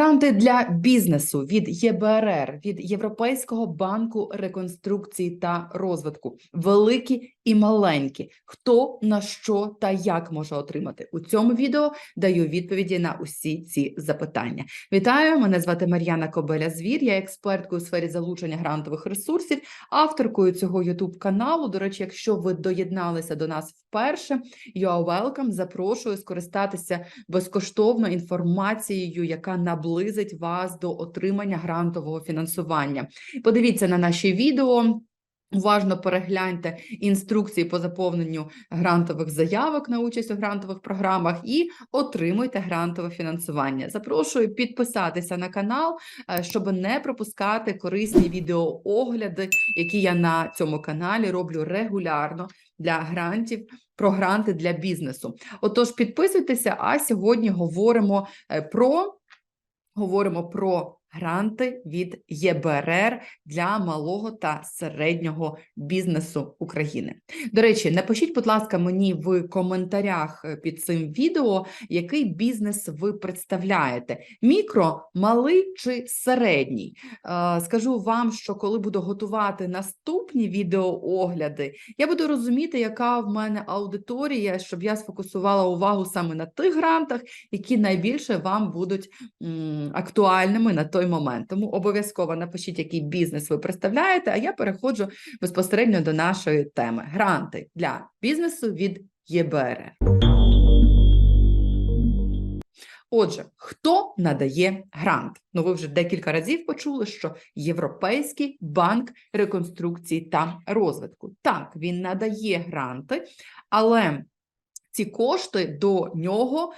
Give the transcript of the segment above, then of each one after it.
Гранти для бізнесу від ЄБРР, від Європейського банку реконструкції та розвитку, великі і маленькі. Хто на що та як може отримати у цьому відео? Даю відповіді на усі ці запитання. Вітаю! Мене звати Мар'яна Кобеля. Звір. Я експерткою у сфері залучення грантових ресурсів, авторкою цього youtube каналу. До речі, якщо ви доєдналися до нас вперше, you are welcome. Запрошую скористатися безкоштовно інформацією, яка наблизить вас до отримання грантового фінансування. Подивіться на наші відео. Уважно перегляньте інструкції по заповненню грантових заявок на участь у грантових програмах і отримуйте грантове фінансування. Запрошую підписатися на канал, е, щоб не пропускати корисні відеоогляди, які я на цьому каналі роблю регулярно для грантів. Про гранти для бізнесу. Отож, підписуйтеся. А сьогодні говоримо е, про говоримо про гранти від ЄБРР для малого та середнього бізнесу України. До речі, напишіть, будь ласка, мені в коментарях е, під цим відео, який бізнес ви представляєте: мікро, малий чи середній. Е, Скажу вам, що коли буду готувати наступні відеоогляди, я буду розуміти, яка в мене аудиторія, щоб я сфокусувала увагу саме на тих грантах, які найбільше вам будуть актуальними на той момент. Тому обов'язково напишіть, який бізнес ви представляєте, а я переходжу безпосередньо до нашої теми: гранти для бізнесу від ЄБРР. Отже, хто надає грант? Ну, ви вже декілька разів почули, що Європейський банк реконструкції та розвитку. Так, він надає гранти, але ці кошти до нього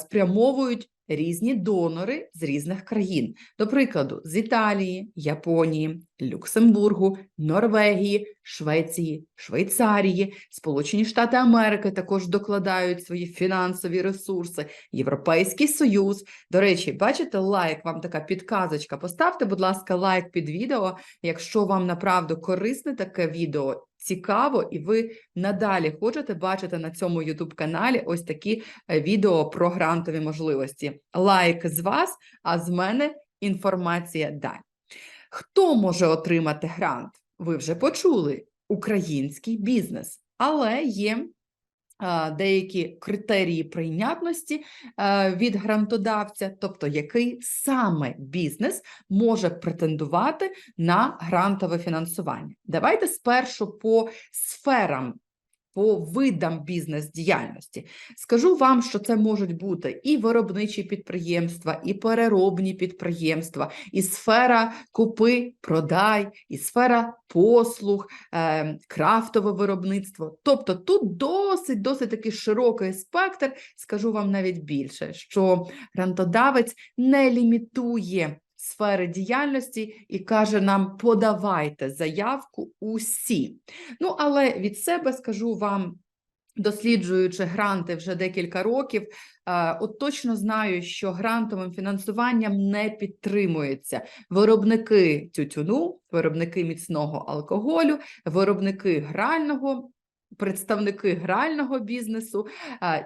спрямовують різні донори з різних країн. До прикладу, з Італії, Японії, Люксембургу, Норвегії, Швеції, Швейцарії, Сполучені Штати Америки також докладають свої фінансові ресурси, Європейський Союз. До речі, бачите лайк, вам така підказочка. Поставте, будь ласка, лайк під відео, якщо вам направду корисне таке відео. Цікаво, і ви надалі хочете бачити на цьому youtube каналі ось такі е, відео про грантові можливості. Лайк з вас, а з мене інформація далі. Хто може отримати грант? Ви вже почули український бізнес, але є деякі критерії прийнятності від грантодавця, тобто який саме бізнес може претендувати на грантове фінансування. Давайте спершу по сферам. По видам бізнес-діяльності скажу вам, що це можуть бути і виробничі підприємства, і переробні підприємства, і сфера купи, продай, і сфера послуг, е, крафтове виробництво. Тобто тут досить досить такий широкий спектр. Скажу вам навіть більше, що грантодавець не лімітує сфери діяльності і каже нам: подавайте заявку усі. Ну, але від себе скажу вам. Досліджуючи гранти вже декілька років, от точно знаю, що грантовим фінансуванням не підтримується виробники тютюну, виробники міцного алкоголю, виробники грального представники грального бізнесу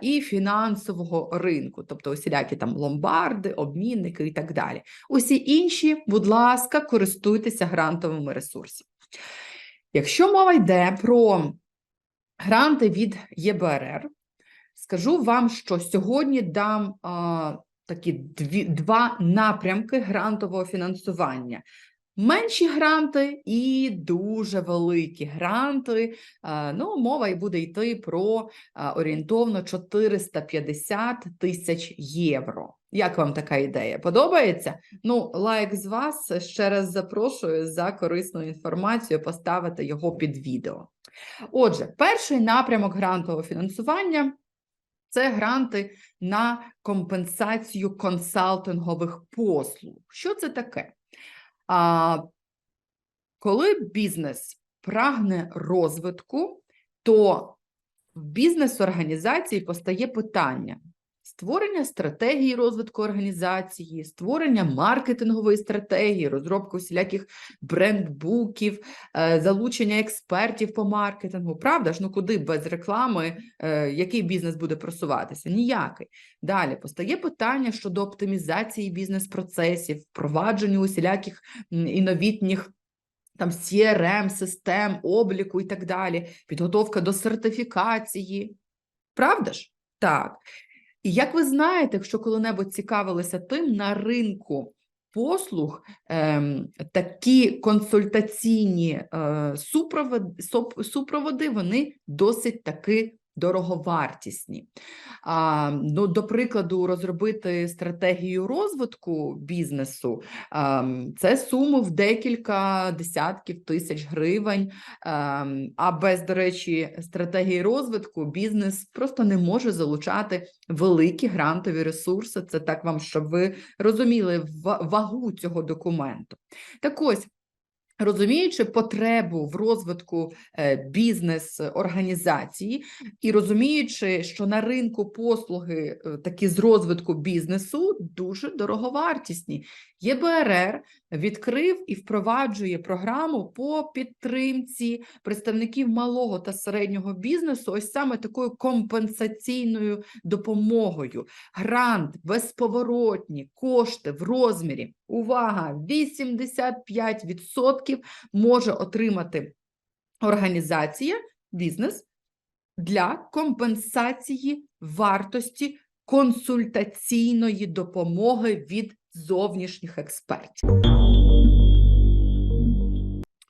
і фінансового ринку, тобто усілякі там ломбарди, обмінники і так далі. Усі інші, будь ласка, користуйтеся грантовими ресурсами. Якщо мова йде про гранти від ЄБРР, скажу вам, що сьогодні дам такі дві, два напрямки грантового фінансування. Менші гранти і дуже великі гранти. Ну, мова і буде йти про орієнтовно 450 тисяч євро. Як вам така ідея? Подобається? Ну, лайк з вас ще раз запрошую за корисну інформацію поставити його під відео. Отже, перший напрямок грантового фінансування. Це гранти на компенсацію консалтингових послуг. Що це таке? А коли бізнес прагне розвитку, то в бізнес-організації постає питання: Створення стратегії розвитку організації, створення маркетингової стратегії, розробка усіляких брендбуків, е, залучення експертів по маркетингу. Правда ж, ну куди без реклами, е, який бізнес буде просуватися? Ніякий. Далі постає питання щодо оптимізації бізнес-процесів, впровадження усіляких м, і новітніх там CRM, систем, обліку і так далі, підготовка до сертифікації. Правда ж? Так. І як ви знаєте, якщо коли-небудь цікавилися тим, на ринку послуг ем, такі консультаційні е, супроводи, супроводи, вони досить таки дороговартісні. А, ну, до прикладу, розробити стратегію розвитку бізнесу ем, це суми в декілька десятків тисяч гривень. ем, А без, до речі, стратегії розвитку бізнес просто не може залучати великі грантові ресурси. Це так вам, щоб ви розуміли вагу цього документу. Так ось. Розуміючи потребу в розвитку е, бізнес-організації і розуміючи, що на ринку послуги е, такі з розвитку бізнесу дуже дороговартісні, ЄБРР відкрив і впроваджує програму по підтримці представників малого та середнього бізнесу, ось саме такою компенсаційною допомогою. Грант безповоротні кошти в розмірі. Увага! 85% може отримати організація, бізнес для компенсації вартості консультаційної допомоги від зовнішніх експертів.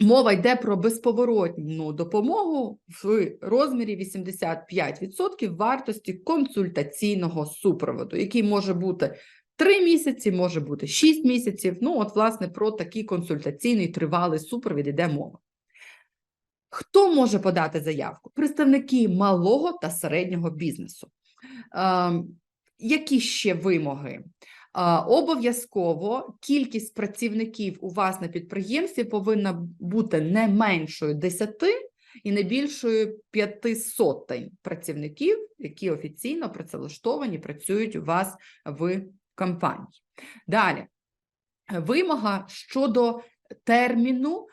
Мова йде про безповоротну допомогу в розмірі 85% вартості консультаційного супроводу, який може бути 3 місяці, може бути 6 місяців. Ну, от, власне, про такий консультаційний тривалий супровід йде мова. Хто може подати заявку? Представники малого та середнього бізнесу. Ем, які ще вимоги? Обов'язково кількість працівників у вас на підприємстві повинна бути не меншою 10 і не більшою 5 сотень працівників, які офіційно працевлаштовані, працюють у вас в компанії. Далі, вимога щодо терміну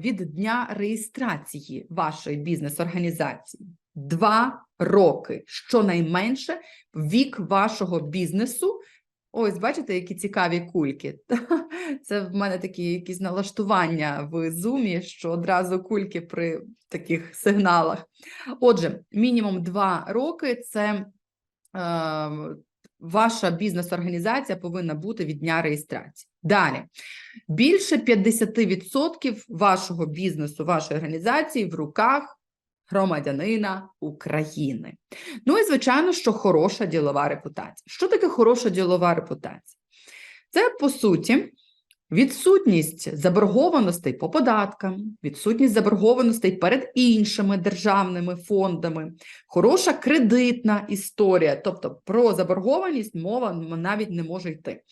від дня реєстрації вашої бізнес-організації. Два роки, щонайменше, вік вашого бізнесу. Ось, бачите, які цікаві кульки. Це в мене такі якісь налаштування в зумі, що одразу кульки при таких сигналах. Отже, мінімум два роки це е, ваша бізнес-організація повинна бути від дня реєстрації. Далі, більше 50% вашого бізнесу, вашої організації в руках громадянина України. Ну і звичайно, що хороша ділова репутація. Що таке хороша ділова репутація? Це по суті відсутність заборгованостей по податкам, відсутність заборгованостей перед іншими державними фондами, хороша кредитна історія, тобто про заборгованість мова навіть не може йти.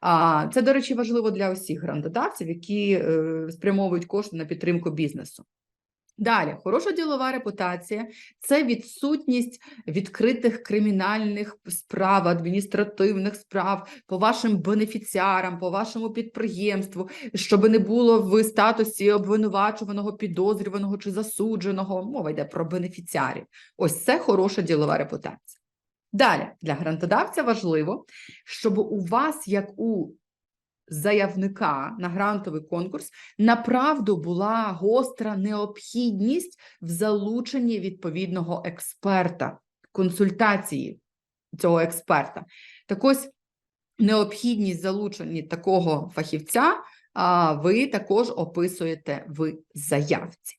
А це, до речі, важливо для усіх грантодавців, які е, спрямовують кошти на підтримку бізнесу. Далі, хороша ділова репутація це відсутність відкритих кримінальних справ, адміністративних справ по вашим бенефіціарам, по вашому підприємству, щоб не було в статусі обвинувачуваного, підозрюваного чи засудженого. Мова йде про бенефіціарів. Ось це хороша ділова репутація. Далі для грантодавця важливо, щоб у вас, як у заявника на грантовий конкурс, направду була гостра необхідність в залученні відповідного експерта, консультації цього експерта. Так ось необхідність залучення такого фахівця ви також описуєте в заявці.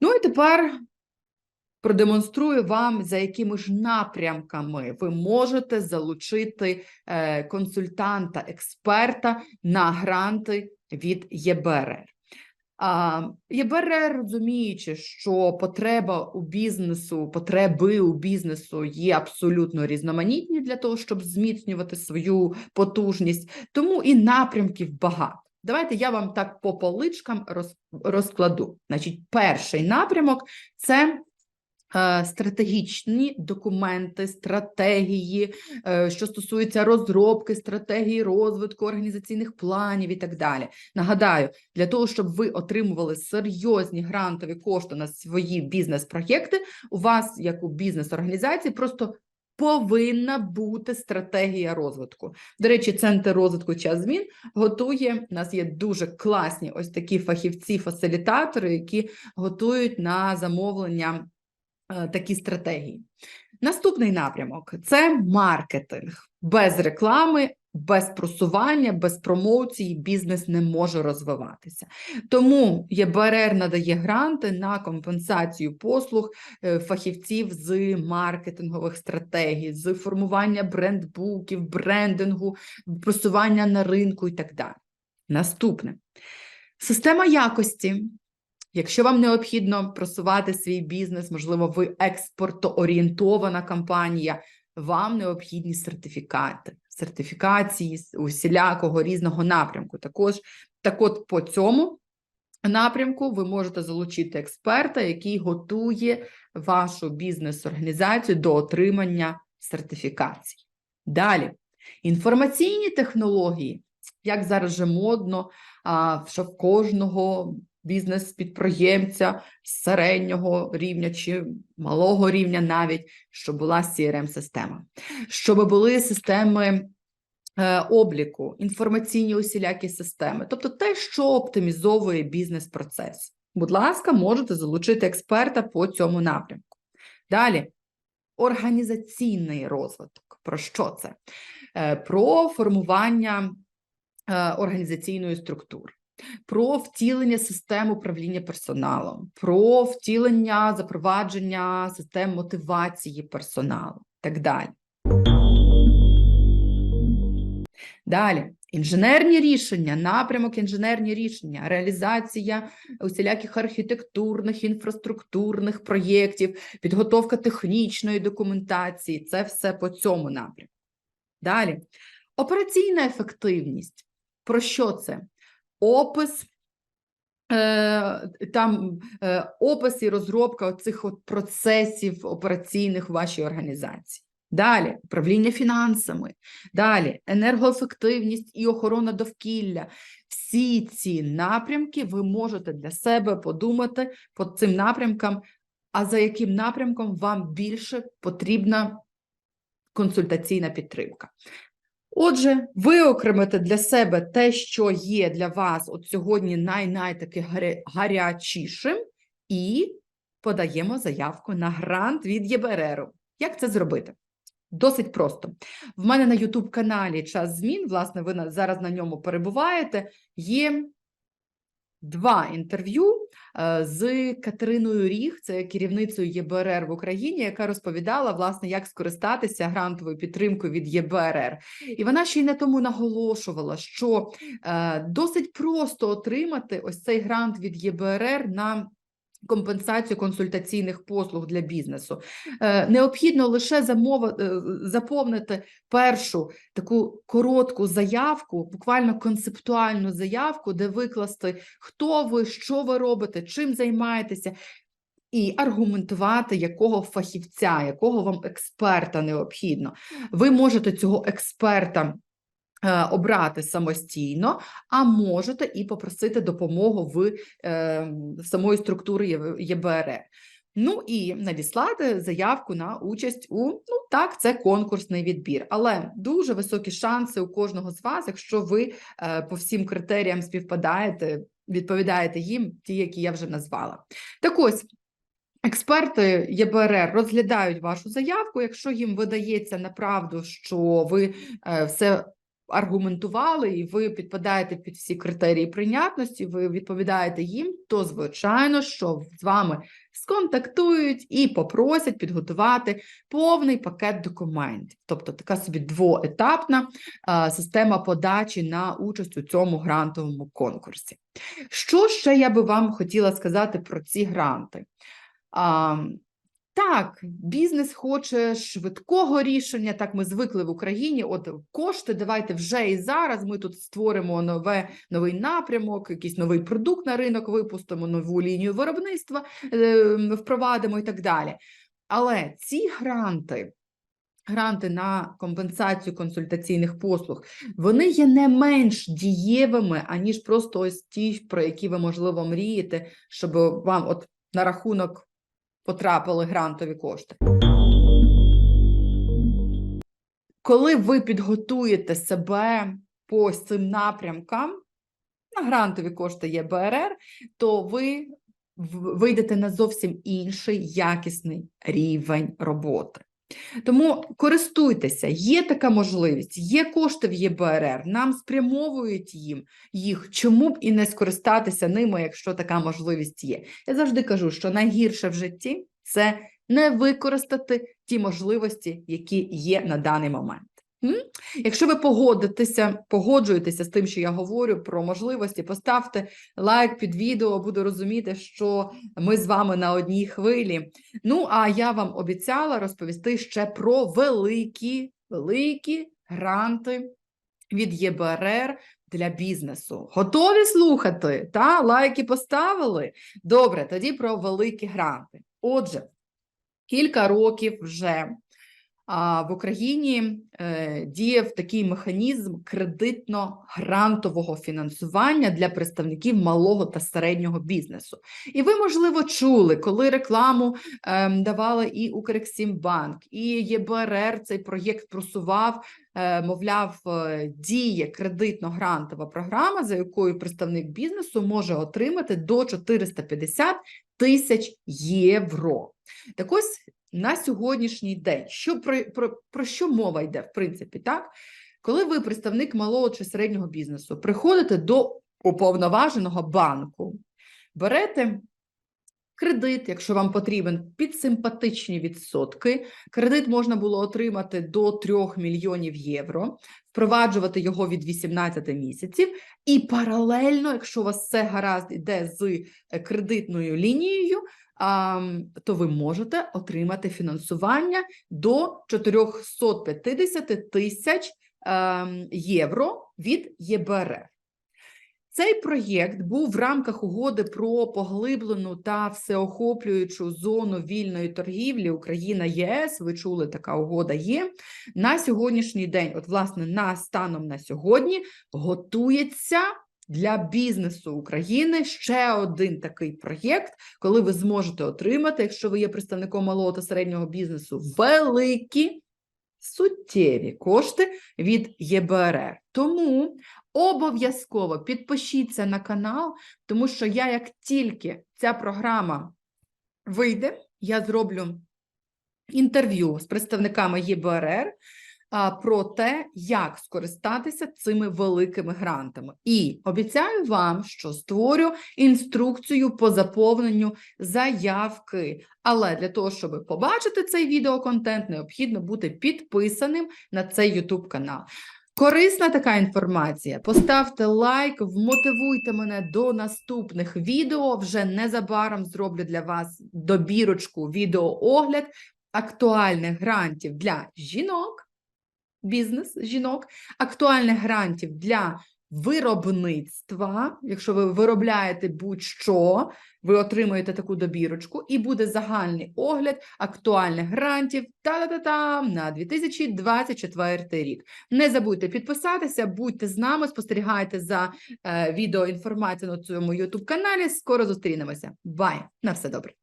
Ну і тепер продемонструю вам, за якими ж напрямками ви можете залучити е, консультанта, експерта на гранти від ЄБРР. А, ЄБРР, розуміючи, що потреба у бізнесу, потреби у бізнесу є абсолютно різноманітні для того, щоб зміцнювати свою потужність, тому і напрямків багато. Давайте я вам так по поличкам роз, розкладу. Значить, перший напрямок це стратегічні документи, стратегії, е, що стосуються розробки стратегії розвитку організаційних планів і так далі. Нагадаю, для того, щоб ви отримували серйозні грантові кошти на свої бізнес-проєкти, у вас, як у бізнес-організації, просто повинна бути стратегія розвитку. До речі, центр розвитку час змін готує. У нас є дуже класні ось такі фахівці-фасилітатори, які готують на замовлення е, такі стратегії. Наступний напрямок це маркетинг. Без реклами, без просування, без промоції бізнес не може розвиватися. Тому ЄБРР надає гранти на компенсацію послуг е, фахівців з маркетингових стратегій, з формування брендбуків, брендингу, просування на ринку і так далі. Наступне система якості. Якщо вам необхідно просувати свій бізнес, можливо, ви експортоорієнтована компанія, вам необхідні сертифікати, сертифікації усілякого різного напрямку. Також так от по цьому напрямку ви можете залучити експерта, який готує вашу бізнес-організацію до отримання сертифікацій. Далі, інформаційні технології, як зараз же модно, що в кожного бізнес-підприємця середнього рівня чи малого рівня навіть, щоб була CRM-система, щоб були системи е, обліку, інформаційні усілякі системи, тобто те, що оптимізовує бізнес-процес. Будь ласка, можете залучити експерта по цьому напрямку. Далі. Організаційний розвиток. Про що це? Е, Про формування е, організаційної структури про втілення систем управління персоналом, про втілення запровадження систем мотивації персоналу так далі. Далі. Інженерні рішення, напрямок інженерні рішення, реалізація усіляких архітектурних, інфраструктурних проєктів, підготовка технічної документації це все по цьому напрямку. Далі. Операційна ефективність. Про що це? Опис, е, там е, опис і розробка цих процесів операційних в вашій організації. Далі управління фінансами, далі енергоефективність і охорона довкілля. Всі ці напрямки ви можете для себе подумати по цим напрямкам, а за яким напрямком вам більше потрібна консультаційна підтримка. Отже, виокремити для себе те, що є для вас от сьогодні най-най таки гарячішим, і подаємо заявку на грант від ЄБРРу. Як це зробити? Досить просто. В мене на YouTube каналі Час змін, власне, ви зараз на ньому перебуваєте, є два інтерв'ю е, з Катериною Ріг, це керівницею ЄБРР в Україні, яка розповідала, власне, як скористатися грантовою підтримкою від ЄБРР. І вона ще й на тому наголошувала, що е, досить просто отримати ось цей грант від ЄБРР на Компенсацію консультаційних послуг для бізнесу Е, необхідно лише замова, е, заповнити першу таку коротку заявку, буквально концептуальну заявку, де викласти, хто ви, що ви робите, чим займаєтеся, і аргументувати, якого фахівця, якого вам експерта необхідно. Ви можете цього експерта. Е, обрати самостійно, а можете і попросити допомогу в е, самої структури ЄБРР. Ну і надіслати заявку на участь у ну так, це конкурсний відбір, але дуже високі шанси у кожного з вас, якщо ви е, по всім критеріям співпадаєте, відповідаєте їм, ті, які я вже назвала. Так ось. Експерти ЄБРР розглядають вашу заявку. Якщо їм видається направду, що ви е, все аргументували, і ви підпадаєте під всі критерії прийнятності, ви відповідаєте їм, то звичайно, що з вами сконтактують і попросять підготувати повний пакет документів, тобто така собі двоетапна система подачі на участь у цьому грантовому конкурсі. Що ще я би вам хотіла сказати про ці гранти? Так, бізнес хоче швидкого рішення. Так, ми звикли в Україні. От кошти, давайте вже і зараз. Ми тут створимо нове новий напрямок, якийсь новий продукт на ринок, випустимо нову лінію виробництва, е, впровадимо і так далі. Але ці гранти. Гранти на компенсацію консультаційних послуг, вони є не менш дієвими, аніж просто ось ті, про які ви, можливо, мрієте, щоб вам от на рахунок потрапили грантові кошти. Коли ви підготуєте себе по цим напрямкам, на грантові кошти є БРР, то ви вийдете на зовсім інший якісний рівень роботи. Тому користуйтеся, є така можливість, є кошти в ЄБРР, нам спрямовують їм їх. Чому б і не скористатися ними, якщо така можливість є? Я завжди кажу, що найгірше в житті це не використати ті можливості, які є на даний момент. Якщо ви погодитеся, погоджуєтеся з тим, що я говорю про можливості, поставте лайк під відео, буду розуміти, що ми з вами на одній хвилі. Ну, а я вам обіцяла розповісти ще про великі, великі гранти від ЄБРР для бізнесу. Готові слухати? Та лайки поставили? Добре, тоді про великі гранти. Отже, кілька років вже а, в Україні е, діяв такий механізм кредитно-грантового фінансування для представників малого та середнього бізнесу. І ви, можливо, чули, коли рекламу ем, давали і Укрексімбанк, і ЄБРР цей проєкт просував, е, мовляв, е, діє кредитно-грантова програма, за якою представник бізнесу може отримати до 450 тисяч євро. Так ось на сьогоднішній день, що про, про, про що мова йде, в принципі, так? Коли ви представник малого чи середнього бізнесу, приходите до уповноваженого банку, берете кредит, якщо вам потрібен, під симпатичні відсотки. Кредит можна було отримати до 3 мільйонів євро, впроваджувати його від 18 місяців, і паралельно, якщо у вас все гаразд іде з е, кредитною лінією, то ви можете отримати фінансування до 450 тисяч ем, євро від ЄБРР. Цей проєкт був в рамках угоди про поглиблену та всеохоплюючу зону вільної торгівлі Україна ЄС. Ви чули, така угода є на сьогоднішній день. От, власне, на станом на сьогодні готується для бізнесу України ще один такий проєкт, коли ви зможете отримати, якщо ви є представником малого та середнього бізнесу, великі суттєві кошти від ЄБРР. Тому обов'язково підпишіться на канал, тому що я, як тільки ця програма вийде, я зроблю інтерв'ю з представниками ЄБРР про те, як скористатися цими великими грантами. І обіцяю вам, що створю інструкцію по заповненню заявки. Але для того, щоб побачити цей відеоконтент, необхідно бути підписаним на цей YouTube канал. Корисна така інформація. Поставте лайк, вмотивуйте мене до наступних відео. Вже незабаром зроблю для вас добірочку, відеоогляд актуальних грантів для жінок, бізнес жінок, актуальних грантів для виробництва. Якщо ви виробляєте будь-що, ви отримуєте таку добірочку, і буде загальний огляд актуальних грантів та-та-та-там на 2024 рік. Не забудьте підписатися, будьте з нами, спостерігайте за е, відеоінформацією на цьому YouTube каналі. Скоро зустрінемося. Бай! На все добре!